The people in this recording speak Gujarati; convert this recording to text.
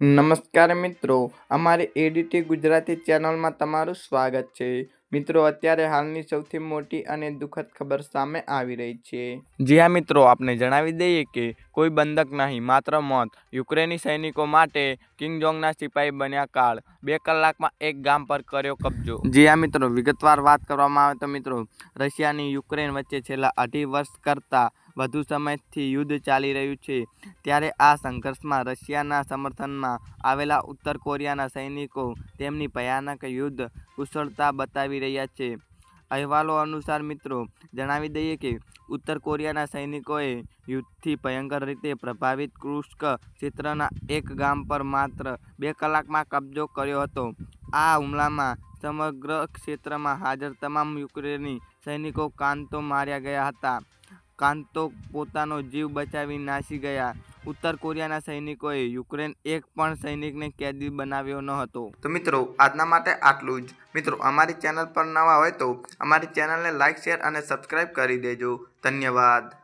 નમસ્કાર મિત્રો, અમારી એડીટી ગુજરાતી ચેનલમાં તમારું સ્વાગત છે. મિત્રો, અત્યારે હાલની સૌથી મોટી અને દુઃખદ ખબર સામે આવી રહી છે. જી હા, મિત્રો, આપને જણાવી દઈએ કે કોઈ બંધક નહીં, માત્ર મોત. યુક્રેની સૈનિકો માટે કિંગ જોંગના સિપાહી બન્યા કાળ. બે કલાકમાં એક ગામ પર કર્યો કબજો. જી હા મિત્રો, વિગતવાર વાત કરવામાં આવે તો મિત્રો, રશિયાની યુક્રેન વચ્ચે છેલ્લા અઢી વર્ષ કરતાં વધુ સમયથી યુદ્ધ ચાલી રહ્યું છે. ત્યારે આ સંઘર્ષમાં રશિયાના સમર્થનમાં આવેલા ઉત્તર કોરિયાના સૈનિકો તેમની ભયાનક યુદ્ધ કુશળતા બતાવી રહ્યા છે. અહેવાલો અનુસાર મિત્રો, જણાવી દઈએ કે ઉત્તર કોરિયાના સૈનિકોએ યુદ્ધથી ભયંકર રીતે પ્રભાવિત કૃષ્ક ક્ષેત્રના એક ગામ પર માત્ર બે કલાકમાં કબજો કર્યો હતો. આ હુમલામાં સમગ્ર ક્ષેત્રમાં હાજર તમામ યુક્રેની સૈનિકો કાંતો માર્યા ગયા હતા. કાંતો પોતાનો જીવ બચાવી નાસી ગયા. ઉત્તર કોરિયાના સૈનિકોએ યુક્રેન એક પણ સૈનિકને કેદી બનાવ્યો ન હતો. તો મિત્રો, આજના માટે આટલું જ. મિત્રો, અમારી ચેનલ પર નવા હોય તો અમારી ચેનલને લાઇક શેર અને સબસ્ક્રાઇબ કરી દેજો. ધન્યવાદ.